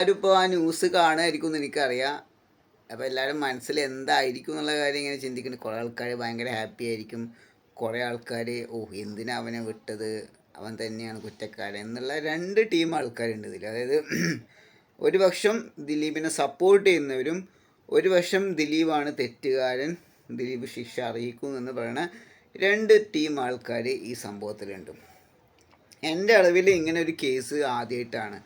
എല്ലാവരും ഇപ്പോൾ ആ ന്യൂസ് കാണുമായിരിക്കും എന്ന് എനിക്കറിയാം. അപ്പോൾ എല്ലാവരും മനസ്സിൽ എന്തായിരിക്കും എന്നുള്ള കാര്യം ഇങ്ങനെ ചിന്തിക്കുന്നു. കുറേ ആൾക്കാർ ഭയങ്കര ഹാപ്പി ആയിരിക്കും. കുറേ ആൾക്കാർ ഓ എന്തിനാ അവനെ വിട്ടത്? അവൻ തന്നെയാണ് കുറ്റക്കാരൻ എന്നുള്ള രണ്ട് ടീം ആൾക്കാരുണ്ട് ഇതിൽ അതായത് ഒരു പക്ഷം ദിലീപിനെ സപ്പോർട്ട് ചെയ്യുന്നവരും ഒരു വശം ദിലീപാണ് തെറ്റുകാരൻ. ദിലീപ് ശിക്ഷ അറിയിക്കും എന്ന് പറയുന്ന രണ്ട് ടീം ആൾക്കാർ ഈ സംഭവത്തിലുണ്ട്. എന്റെ അളവിൽ ഇങ്ങനെ ഒരു കേസ് ആദ്യമായിട്ടാണ്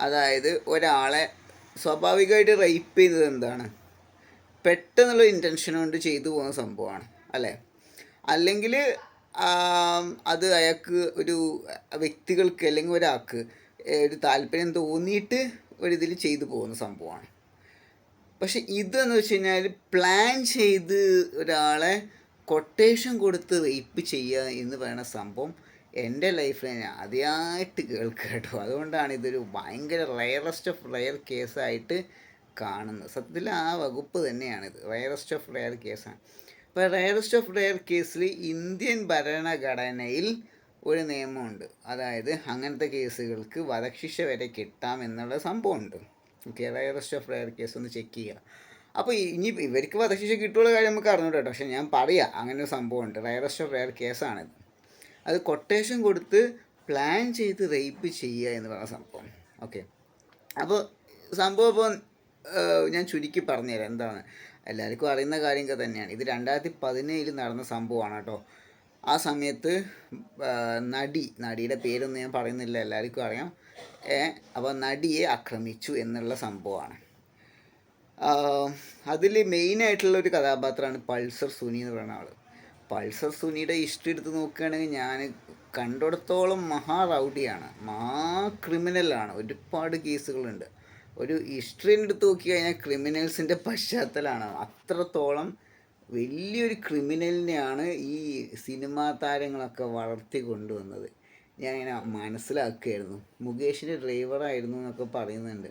അതായത് ഒരാളെ സ്വാഭാവികമായിട്ട് റേപ്പ് ചെയ്തത് എന്താണ്? പെട്ടെന്നുള്ള ഇന്റൻഷൻ കൊണ്ട് ചെയ്തു പോകുന്ന സംഭവമാണ് അല്ലേ? അല്ലെങ്കിൽ അത് അയാൾക്ക് ഒരു വ്യക്തികൾക്ക് അല്ലെങ്കിൽ ഒരാൾക്ക് ഒരു താല്പര്യം തോന്നിയിട്ട് ഒരിതിൽ ചെയ്തു പോകുന്ന സംഭവമാണ്. പക്ഷെ ഇതെന്ന് വെച്ച് കഴിഞ്ഞാൽ പ്ലാൻ ചെയ്ത് ഒരാളെ കൊട്ടേഷൻ കൊടുത്ത് റേപ്പ് ചെയ്യുക എന്ന് പറയുന്ന സംഭവം എന്റെ ലൈഫിൽ ഞാൻ ആദ്യമായിട്ട് കേൾക്കുക കേട്ടോ. അതുകൊണ്ടാണ് ഇതൊരു ഭയങ്കര റയറസ്റ്റ് ഓഫ് റയർ കേസായിട്ട് കാണുന്നത്. സത്യത്തിൽ ആ വകുപ്പ് തന്നെയാണിത്. റയറസ്റ്റ് ഓഫ് റയർ കേസാണ് അപ്പോൾ റയറസ്റ്റ് ഓഫ് റയർ കേസിൽ ഇന്ത്യൻ ഭരണഘടനയിൽ ഒരു നിയമമുണ്ട്. അതായത് അങ്ങനത്തെ കേസുകൾക്ക് വധശിക്ഷ വരെ കിട്ടാം എന്നുള്ള സംഭവമുണ്ട്. Okay rarest of rare case ഒന്ന് ചെക്ക് ചെയ്യുക. അപ്പോൾ ഇനി ഇവർക്ക് വധശിക്ഷ കിട്ടുള്ള കാര്യം നമുക്ക് അറിഞ്ഞൂട്ടോ പക്ഷേ ഞാൻ പറയാം അങ്ങനെ ഒരു സംഭവമുണ്ട് റയറസ്റ്റ് ഓഫ് റയർ കേസാണിത് അത് കൊട്ടേഷൻ കൊടുത്ത് പ്ലാൻ ചെയ്ത് റേപ്പ് ചെയ്യുക എന്ന് പറയുന്ന സംഭവം. ഓക്കെ അപ്പോൾ സംഭവം ഇപ്പോൾ ഞാൻ ചുരുക്കി പറഞ്ഞുതരാം. എന്താണ്? എല്ലാവർക്കും അറിയുന്ന കാര്യങ്ങൾ തന്നെയാണ്. ഇത് രണ്ടായിരത്തി പതിനേഴിൽ നടന്ന സംഭവമാണ് കേട്ടോ. ആ സമയത്ത് നടി നടിയുടെ പേരൊന്നും ഞാൻ പറയുന്നില്ല എല്ലാവർക്കും അറിയാം. അപ്പോൾ നടിയെ ആക്രമിച്ചു എന്നുള്ള സംഭവമാണ്. അതിൽ മെയിനായിട്ടുള്ള ഒരു കഥാപാത്രമാണ് പൾസർ സുനി എന്ന് പറയുന്ന ആൾ പൾസർ സുനിയുടെ ഹിസ്റ്ററി എടുത്ത് നോക്കുകയാണെങ്കിൽ ഞാൻ കണ്ടിടത്തോളം മഹാ റൗഡിയാണ്. മഹാ ക്രിമിനലാണ് ഒരുപാട് കേസുകളുണ്ട്. ഒരു ഹിസ്റ്ററി എടുത്ത് നോക്കി കഴിഞ്ഞാൽ ക്രിമിനൽസിന്റെ പശ്ചാത്തലമാണ് അത്രത്തോളം വലിയൊരു ക്രിമിനലിനെയാണ് ഈ സിനിമാ താരങ്ങളൊക്കെ വളർത്തി കൊണ്ടുവന്നത്. ഞാൻ ഇങ്ങനെ മനസ്സിലാക്കുകയായിരുന്നു. മുകേഷിന്റെ ഡ്രൈവറായിരുന്നു എന്നൊക്കെ പറയുന്നുണ്ട്.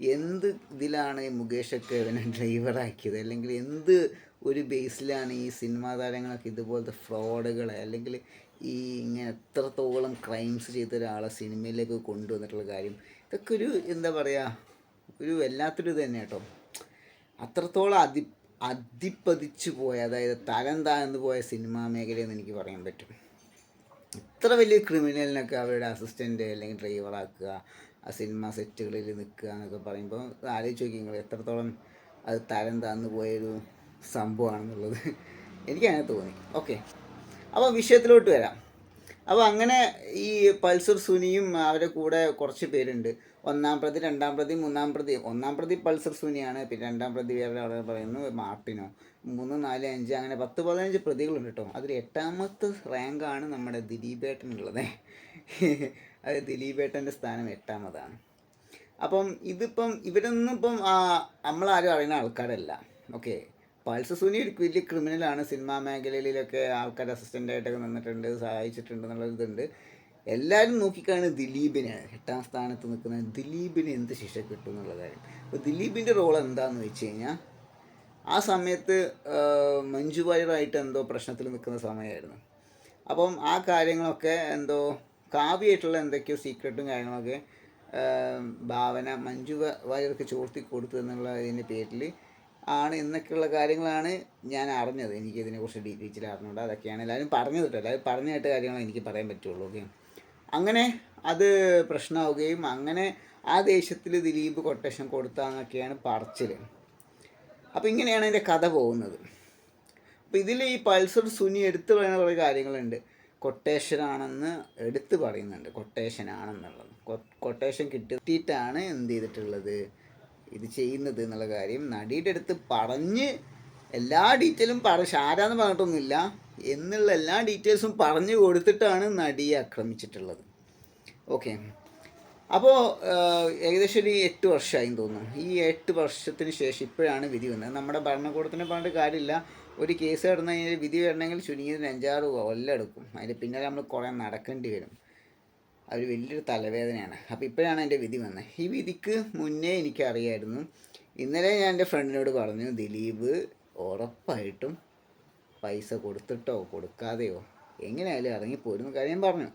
എന്ത് ഇതിലാണ് മുകേഷൊക്കെ ഇവനെ ഡ്രൈവറാക്കിയത് അല്ലെങ്കിൽ എന്ത് ഒരു ബേസിലാണ് ഈ സിനിമാ താരങ്ങളൊക്കെ ഇതുപോലത്തെ ഫ്രോഡുകൾ അല്ലെങ്കിൽ ഈ ഇങ്ങനെ എത്രത്തോളം ക്രൈംസ് ചെയ്ത ഒരാളെ സിനിമയിലേക്ക് കൊണ്ടുവന്നിട്ടുള്ള കാര്യം. ഇതൊക്കെ ഒരു എന്താ പറയുക ഒരു വല്ലാത്തൊരു തന്നെ കേട്ടോ. അത്രത്തോളം അതി അതിപ്പതിച്ചു പോയ അതായത് തരം താഴ്ന്നു പോയ സിനിമാ മേഖലയെന്ന് എനിക്ക് പറയാൻ പറ്റും. ഇത്ര വലിയ ക്രിമിനലിനൊക്കെ അവരുടെ അസിസ്റ്റന്റ് അല്ലെങ്കിൽ ഡ്രൈവറാക്കുക ആ സിനിമ സെറ്റുകളിൽ നിൽക്കുക എന്നൊക്കെ പറയുമ്പോൾ ആലോചിച്ച് നോക്കി എത്രത്തോളം അത് തരം താഴ്ന്നു പോയൊരു സംഭവമാണെന്നുള്ളത് എനിക്ക് അങ്ങനെ തോന്നി. ഓക്കെ അപ്പോൾ വിഷയത്തിലോട്ട് വരാം. അപ്പോൾ അങ്ങനെ ഈ പൾസർ സുനിയും അവരുടെ കൂടെ കുറച്ച് പേരുണ്ട്. ഒന്നാം പ്രതി രണ്ടാം പ്രതി മൂന്നാം പ്രതി. ഒന്നാം പ്രതി പൾസർ സുനിയാണ് പിന്നെ രണ്ടാം പ്രതി അവിടെ പറയുന്നു മാർട്ടിനോ. മൂന്ന് നാല് അഞ്ച് അങ്ങനെ പത്ത് പതിനഞ്ച് പ്രതികളുണ്ട് കേട്ടോ. അതിൽ എട്ടാമത്തെ റാങ്കാണ് നമ്മുടെ ദിലീപേട്ടനുള്ളത്. അത് ദിലീപേട്ടന്റെ സ്ഥാനം എട്ടാമതാണ്. അപ്പം ഇതിപ്പം ഇവരൊന്നും ഇപ്പം നമ്മളാരും അറിയുന്ന ആൾക്കാരല്ല. ഓക്കെ പൾസ് സുനി ഒരു വലിയ ക്രിമിനലാണ്. സിനിമാ മേഖലയിലൊക്കെ ആൾക്കാർ അസിസ്റ്റന്റായിട്ടൊക്കെ നിന്നിട്ടുണ്ട് സഹായിച്ചിട്ടുണ്ട് എന്നുള്ളൊരിതുണ്ട് എല്ലാവരും നോക്കിക്കാണ് ദിലീപിനെ എട്ടാം സ്ഥാനത്ത് നിൽക്കുന്ന ദിലീപിന് എന്ത് ശിക്ഷ കിട്ടും എന്നുള്ള കാര്യം. അപ്പോൾ ദിലീപിന്റെ റോൾ എന്താണെന്ന് വെച്ച് കഴിഞ്ഞാൽ ആ സമയത്ത് മഞ്ജു വാര്യറായിട്ട് എന്തോ പ്രശ്നത്തിൽ നിൽക്കുന്ന സമയമായിരുന്നു. അപ്പം ആ കാര്യങ്ങളൊക്കെ എന്തോ കാവ്യമായിട്ടുള്ള എന്തൊക്കെയോ സീക്രട്ടും കാര്യങ്ങളൊക്കെ ഭാവന മഞ്ജു വാര്യർക്ക് ചോർത്തി കൊടുത്തു എന്നുള്ളതിന്റെ പേരിൽ ആണ് എന്നൊക്കെയുള്ള കാര്യങ്ങളാണ് ഞാൻ അറിഞ്ഞത്. എനിക്ക് ഇതിനെക്കുറിച്ച് ഡീറ്റെയിൽ അറിഞ്ഞുകൊണ്ട് അതൊക്കെയാണ് എല്ലാവരും പറഞ്ഞു കേട്ടോ. എല്ലാവരും കേട്ട കാര്യങ്ങൾ എനിക്ക് പറയാൻ പറ്റുള്ളൂ ഓക്കെ അങ്ങനെ അത് പ്രശ്നമാവുകയും അങ്ങനെ ആ ദേശത്തിൽ ദിലീപ് കൊട്ടേഷൻ കൊടുത്താന്നൊക്കെയാണ് പറച്ചിൽ അപ്പോൾ ഇങ്ങനെയാണ് എന്റെ കഥ പോകുന്നത്. അപ്പോൾ ഇതിൽ ഈ പൾസർ സുനി എടുത്തു പറയുന്ന കുറേ കാര്യങ്ങളുണ്ട്. കൊട്ടേഷനാണെന്ന് എടുത്തു പറയുന്നുണ്ട്. കൊട്ടേഷനാണെന്നുള്ളത് കൊട്ടേഷൻ കിട്ടിയിട്ടാണ് എന്ത് ചെയ്തിട്ടുള്ളത്? ഇത് ചെയ്യുന്നത് എന്നുള്ള കാര്യം നടിയുടെ അടുത്ത് പറഞ്ഞ് എല്ലാ ഡീറ്റെയിലും പറ ആരാന്ന് പറഞ്ഞിട്ടൊന്നുമില്ല. എന്നുള്ള എല്ലാ ഡീറ്റെയിൽസും പറഞ്ഞു കൊടുത്തിട്ടാണ് നടിയെ ആക്രമിച്ചിട്ടുള്ളത്. ഓക്കെ. അപ്പോൾ ഏകദേശം ഒരു എട്ട് വർഷമായി തോന്നുന്നു. ഈ എട്ട് വർഷത്തിന് ശേഷം ഇപ്പോഴാണ് വിധി വന്നത്. നമ്മുടെ ഭരണകൂടത്തിനെ പറഞ്ഞിട്ട് കാര്യമില്ല. ഒരു കേസ് കിടന്നു കഴിഞ്ഞാൽ വിധി വരണമെങ്കിൽ ചുരുങ്ങിയത് അഞ്ചാറ് കൊല്ലം എടുക്കും അതിന് പിന്നാലെ നമ്മൾ കുറേ നടക്കേണ്ടി വരും. അതൊരു വലിയൊരു തലവേദനയാണ്. അപ്പോൾ ഇപ്പോഴാണ് എന്റെ വിധി വന്നത് ഈ വിധിക്ക് മുന്നേ എനിക്കറിയായിരുന്നു. ഇന്നലെ ഞാൻ എന്റെ ഫ്രണ്ടിനോട് പറഞ്ഞു ദിലീപ് ഉറപ്പായിട്ടും പൈസ കൊടുത്തിട്ടോ കൊടുക്കാതെയോ എങ്ങനെയായാലും ഇറങ്ങിപ്പോരുന്ന കാര്യം പറഞ്ഞു.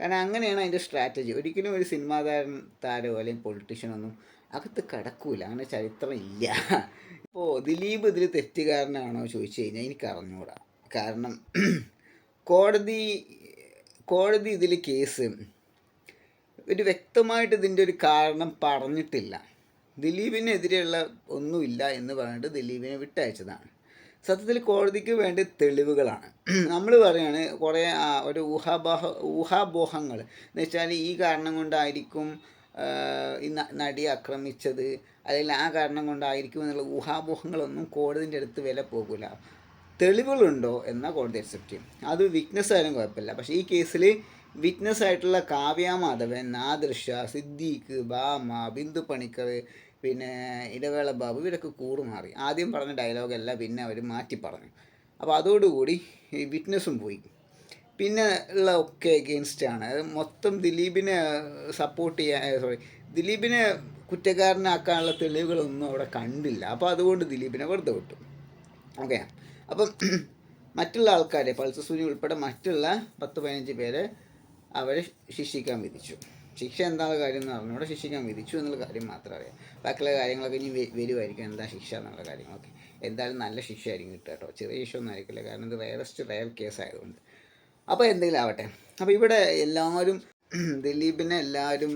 കാരണം അങ്ങനെയാണ് അതിന്റെ സ്ട്രാറ്റജി. ഒരിക്കലും ഒരു സിനിമാ താരം താരമോ അല്ലെങ്കിൽ പൊളിറ്റീഷ്യനൊന്നും അകത്ത് കിടക്കൂല. അങ്ങനെ ചരിത്രം ഇല്ല. ഇപ്പോൾ ദിലീപ് ഇതിൽ തെറ്റുകാരനാണോ ചോദിച്ചു കഴിഞ്ഞാൽ എനിക്ക് അറിഞ്ഞുകൂടാ കാരണം കോടതി കോടതി ഇതിൽ കേസ് ഒരു വ്യക്തമായിട്ട് ഇതിന്റെ ഒരു കാരണം പറഞ്ഞിട്ടില്ല. ദിലീപിനെതിരെയുള്ള ഒന്നുമില്ല എന്ന് പറഞ്ഞിട്ട് ദിലീപിനെ വിട്ടയച്ചതാണ്. സത്യത്തിൽ കോടതിക്ക് വേണ്ടി തെളിവുകളാണ്. നമ്മൾ പറയാണ് കുറേ ഒരു ഊഹാബോഹ ഊഹാബോഹങ്ങൾ. എന്ന് വെച്ചാൽ ഈ കാരണം കൊണ്ടായിരിക്കും ഈ നടി ആക്രമിച്ചത്. അല്ലെങ്കിൽ ആ കാരണം കൊണ്ടായിരിക്കും എന്നുള്ള ഊഹാബോഹങ്ങളൊന്നും കോടതിന്റെ അടുത്ത് വില പോകില്ല തെളിവുകളുണ്ടോ എന്ന കോടതി അക്സെപ്റ്റ് ചെയ്യും. അത് വീക്ക്നെസ് ആയാലും കുഴപ്പമില്ല. പക്ഷേ ഈ കേസിൽ വിറ്റ്നസ് ആയിട്ടുള്ള കാവ്യ മാധവൻ ആദർശ സിദ്ദീഖ് ബാമ ബിന്ദു പണിക്കർ പിന്നെ ഇടവേള ബാബു ഇവരൊക്കെ കൂറുമാറി. ആദ്യം പറഞ്ഞ ഡയലോഗല്ല പിന്നെ അവർ മാറ്റി പറഞ്ഞു. അപ്പോൾ അതോടുകൂടി ഈ വിറ്റ്നസ്സും പോയി. പിന്നെ ഉള്ള ഒക്കെ എഗെയിൻസ്റ്റ് ആണ്. മൊത്തം ദിലീപിനെ സപ്പോർട്ട് ചെയ്യാൻ സോറി ദിലീപിനെ കുറ്റക്കാരനാക്കാനുള്ള തെളിവുകളൊന്നും അവിടെ കണ്ടില്ല. അപ്പോൾ അതുകൊണ്ട് ദിലീപിനെ വെറുതെ വിട്ടു. ഓക്കെ അപ്പം മറ്റുള്ള ആൾക്കാരെ പൾസസൂനി ഉൾപ്പെടെ മറ്റുള്ള പത്ത് പതിനഞ്ച് പേരെ അവരെ ശിക്ഷിക്കാൻ വിധിച്ചു. ശിക്ഷ എന്താണ് കാര്യം എന്ന് പറഞ്ഞുകൂടെ ശിക്ഷിക്കാൻ വിധിച്ചു എന്നുള്ള കാര്യം മാത്രമേ അറിയാം. ബാക്കിയുള്ള കാര്യങ്ങളൊക്കെ ഇനി വരുമായിരിക്കും എന്താ ശിക്ഷ എന്നുള്ള കാര്യങ്ങളൊക്കെ. എന്തായാലും നല്ല ശിക്ഷ ആയിരിക്കും കിട്ടുക കേട്ടോ. ചെറിയ ശിക്ഷ ഒന്നും ആയിരിക്കില്ല. കാരണം ഇത് റയറസ്റ്റ് റയർ കേസ് ആയതുകൊണ്ട്. അപ്പോൾ എന്തെങ്കിലും ആവട്ടെ. അപ്പോൾ ഇവിടെ എല്ലാവരും ദിലീപിനെ എല്ലാവരും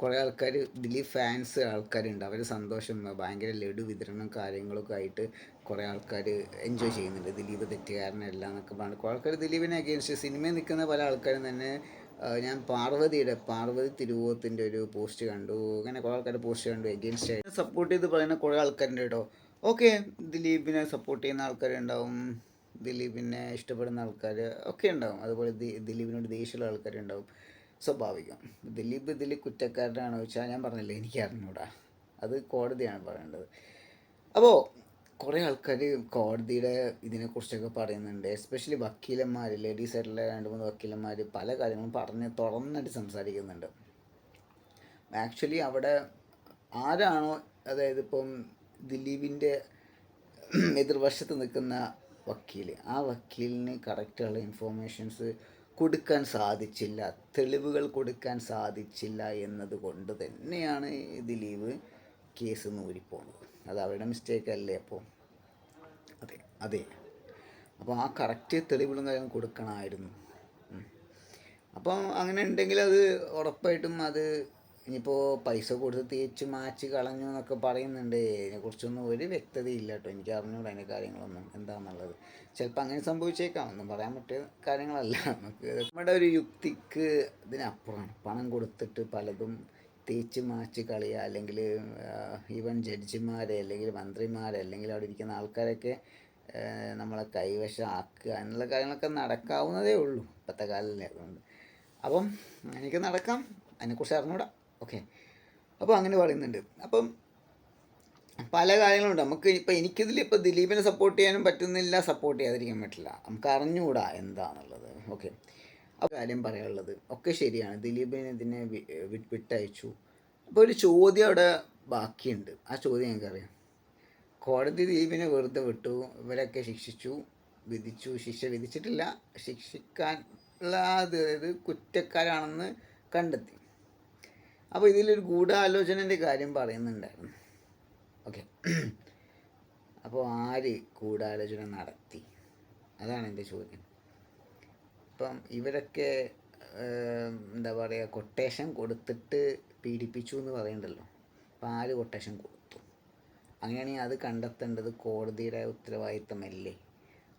കുറേ ആൾക്കാർ ഇതിൽ ഫാൻസ് ആൾക്കാരുണ്ട്. അവർ സന്തോഷം ഭയങ്കര ലഡു വിതരണം കാര്യങ്ങളൊക്കെ ആയിട്ട് കുറേ ആൾക്കാർ എൻജോയ് ചെയ്യുന്നുണ്ട്. ദിലീപ് തെറ്റുകാരനല്ല എന്നൊക്കെ പറഞ്ഞു. കുറേ ആൾക്കാർ ദിലീപിനെ അഗേൻസ്റ്റ് സിനിമയിൽ നിൽക്കുന്ന പല ആൾക്കാരും തന്നെ ഞാൻ പാർവതിയുടെ പാർവതി തിരുവോത്തിന്റെ ഒരു പോസ്റ്റ് കണ്ടു. അങ്ങനെ കുറേ ആൾക്കാർ പോസ്റ്റ് കണ്ടു. എഗെയിൻസ്റ്റ് ആയിട്ട് സപ്പോർട്ട് ചെയ്ത് പറയുന്ന കുറേ ആൾക്കാരുണ്ട് കേട്ടോ. ഓക്കെ ദിലീപിനെ സപ്പോർട്ട് ചെയ്യുന്ന ആൾക്കാരുണ്ടാവും ദിലീപിനെ ഇഷ്ടപ്പെടുന്ന ആൾക്കാർ ഒക്കെ ഉണ്ടാവും. അതുപോലെ ദിലീപിനോട് ദേഷ്യമുള്ള ആൾക്കാരുണ്ടാവും സ്വാഭാവികം. ദിലീപ് ഇതിൽ കുറ്റക്കാരനാണോ ചോദിച്ചാൽ ഞാൻ പറഞ്ഞില്ലേ എനിക്ക് അറിഞ്ഞൂടാ അത് കോടതിയാണ് പറയേണ്ടത്. അപ്പോൾ കുറേ ആൾക്കാർ കോടതിയുടെ ഇതിനെക്കുറിച്ചൊക്കെ പറയുന്നുണ്ട്. എസ്പെഷ്യലി വക്കീലന്മാർ ലേഡീസ് ആയിട്ടുള്ള രണ്ട് മൂന്ന് വക്കീലന്മാർ പല കാര്യങ്ങളും പറഞ്ഞ് തുറന്നിട്ട് സംസാരിക്കുന്നുണ്ട്. ആക്ച്വലി അവിടെ ആരാണോ അതായത് ഇപ്പം ദിലീപിന്റെ എതിർവശത്ത് നിൽക്കുന്ന വക്കീൽ ആ വക്കീലിന് കറക്റ്റുള്ള ഇൻഫോർമേഷൻസ് കൊടുക്കാൻ സാധിച്ചില്ല തെളിവുകൾ കൊടുക്കാൻ സാധിച്ചില്ല എന്നതുകൊണ്ട് തന്നെയാണ് ദിലീപ് കേസ് നൂരിപ്പോണത്. അത് അവരുടെ മിസ്റ്റേക്ക് അല്ലേ അപ്പോൾ അതെ അതെ. അപ്പോൾ ആ കറക്റ്റ് തെളിവുകളും കാര്യം കൊടുക്കണമായിരുന്നു. അപ്പോൾ അപ്പം അങ്ങനെ ഉണ്ടെങ്കിൽ അത് ഉറപ്പായിട്ടും അത് ഇനിയിപ്പോൾ പൈസ കൊടുത്ത് തേച്ച് മാച്ച് കളഞ്ഞു എന്നൊക്കെ പറയുന്നുണ്ട്. ഇതിനെക്കുറിച്ചൊന്നും ഒരു വ്യക്തതയില്ല കേട്ടോ. എനിക്ക് അറിഞ്ഞൂടെ അതിന്റെ കാര്യങ്ങളൊന്നും. എന്താണെന്നുള്ളത് ചിലപ്പോൾ അങ്ങനെ സംഭവിച്ചേക്കാം. ഒന്നും പറയാൻ പറ്റിയ കാര്യങ്ങളല്ല. നമുക്ക് നമ്മുടെ ഒരു യുക്തിക്ക് ഇതിനപ്പുറമാണ് പണം കൊടുത്തിട്ട് പലതും തേച്ച് മാച്ച് കളിയുക അല്ലെങ്കിൽ ഈവൻ ജഡ്ജിമാരെ അല്ലെങ്കിൽ മന്ത്രിമാരെ അല്ലെങ്കിൽ അവിടെ ഇരിക്കുന്ന ആൾക്കാരൊക്കെ നമ്മളെ കൈവശം ആക്കുക എന്നുള്ള കാര്യങ്ങളൊക്കെ നടക്കാവുന്നതേ ഉള്ളൂ ഇപ്പോഴത്തെ കാലല്ലേ. അതുകൊണ്ട് അപ്പം എനിക്ക് നടക്കാം. അതിനെക്കുറിച്ച് അറിഞ്ഞൂടാ. ഓക്കെ. അപ്പോൾ അങ്ങനെ പറയുന്നുണ്ട്. അപ്പം പല കാര്യങ്ങളുണ്ട്. നമുക്ക് ഇപ്പം എനിക്കിതിൽ ഇപ്പോൾ ദിലീപിനെ സപ്പോർട്ട് ചെയ്യാനും പറ്റുന്നില്ല സപ്പോർട്ട് ചെയ്യാതിരിക്കാൻ പറ്റില്ല. നമുക്ക് അറിഞ്ഞുകൂടാ എന്താണുള്ളത് ഓക്കെ. അപ്പോൾ കാര്യം പറയാനുള്ളത്. ഒക്കെ ശരിയാണ്. ദിലീപിനെ ഇതിനെ വിട്ടയച്ചു. അപ്പോൾ ഒരു ചോദ്യം അവിടെ ബാക്കിയുണ്ട്. ആ ചോദ്യം ഞങ്ങൾക്കറിയാം കോടതി ദിലീപിനെ വെറുതെ വിട്ടു. ഇവരൊക്കെ ശിക്ഷിച്ചു വിധിച്ചു. ശിക്ഷ വിധിച്ചിട്ടില്ല. ശിക്ഷിക്കാനുള്ള അത് അതായത് കുറ്റക്കാരാണെന്ന് കണ്ടെത്തി. അപ്പോൾ ഇതിലൊരു ഗൂഢാലോചനന്റെ കാര്യം പറയുന്നുണ്ടായിരുന്നു. ഓക്കെ അപ്പോൾ ആര് ഗൂഢാലോചന നടത്തി? അതാണ് എന്റെ ചോദ്യം. ഇപ്പം ഇവരൊക്കെ എന്താ പറയുക കൊട്ടേഷൻ കൊടുത്തിട്ട് പീഡിപ്പിച്ചു എന്ന് പറയുന്നുണ്ടല്ലോ അപ്പോൾ ആര് കൊട്ടേഷൻ കൊടുത്തു? അങ്ങനെയാണെങ്കിൽ അത് കണ്ടെത്തേണ്ടത് കോടതിയുടെ ഉത്തരവാദിത്തമല്ലേ?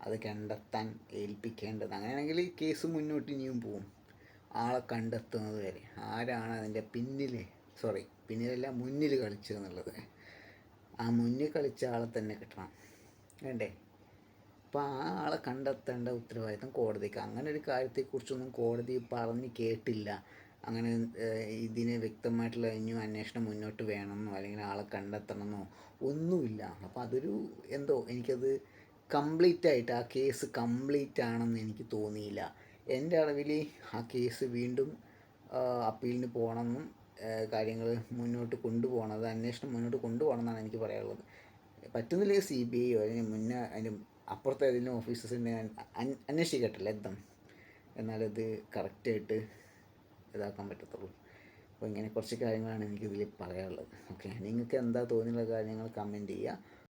അത് കണ്ടെത്താൻ ഏൽപ്പിക്കേണ്ടത്. അങ്ങനെയാണെങ്കിൽ കേസ് മുന്നോട്ട് ഇനിയും പോവും. ആളെ കണ്ടെത്തുന്നത് വരെ. ആരാണ് അതിന്റെ പിന്നിൽ സോറി പിന്നിലല്ല മുന്നിൽ കളിച്ചതെന്നുള്ളത് ആ മുന്നിൽ കളിച്ച ആളെ തന്നെ കിട്ടണം. വേണ്ടേ അപ്പോൾ ആ ആളെ കണ്ടെത്തേണ്ട ഉത്തരവാദിത്തം കോടതിക്ക്. അങ്ങനെ ഒരു കാര്യത്തെക്കുറിച്ചൊന്നും കോടതി പറഞ്ഞ് കേട്ടില്ല. അങ്ങനെ ഇതിനെ വ്യക്തമായിട്ടുള്ള ഇനിയും അന്വേഷണം മുന്നോട്ട് വേണമെന്നോ അല്ലെങ്കിൽ ആളെ കണ്ടെത്തണമെന്നോ ഒന്നുമില്ല. അപ്പോൾ അതൊരു എന്തോ എനിക്കത് കംപ്ലീറ്റ് ആയിട്ട് ആ കേസ് കംപ്ലീറ്റ് ആണെന്ന് എനിക്ക് തോന്നിയില്ല. എന്റെ അറിവിൽ ആ കേസ് വീണ്ടും അപ്പീലിന് പോകണമെന്നും കാര്യങ്ങൾ മുന്നോട്ട് കൊണ്ടുപോകണം അത് അന്വേഷണം മുന്നോട്ട് കൊണ്ടുപോകണമെന്നാണ് എനിക്ക് പറയാനുള്ളത്. പറ്റുന്നില്ലെങ്കിൽ സി ബി ഐയോ അല്ലെങ്കിൽ മുന്നേ അതിന് അപ്പുറത്തെ ഏതെങ്കിലും ഓഫീസേഴ്സിനെ അന്വേഷിക്കട്ടില്ല എന്താ എന്നാലത് കറക്റ്റായിട്ട് ഇതാക്കാൻ പറ്റത്തുള്ളൂ. അപ്പോൾ ഇങ്ങനെ കുറച്ച് കാര്യങ്ങളാണ് എനിക്കിതിൽ പറയാനുള്ളത്. ഓക്കെ നിങ്ങൾക്ക് എന്താ തോന്നിയുള്ള കാര്യങ്ങൾ കമന്റ് ചെയ്യുക.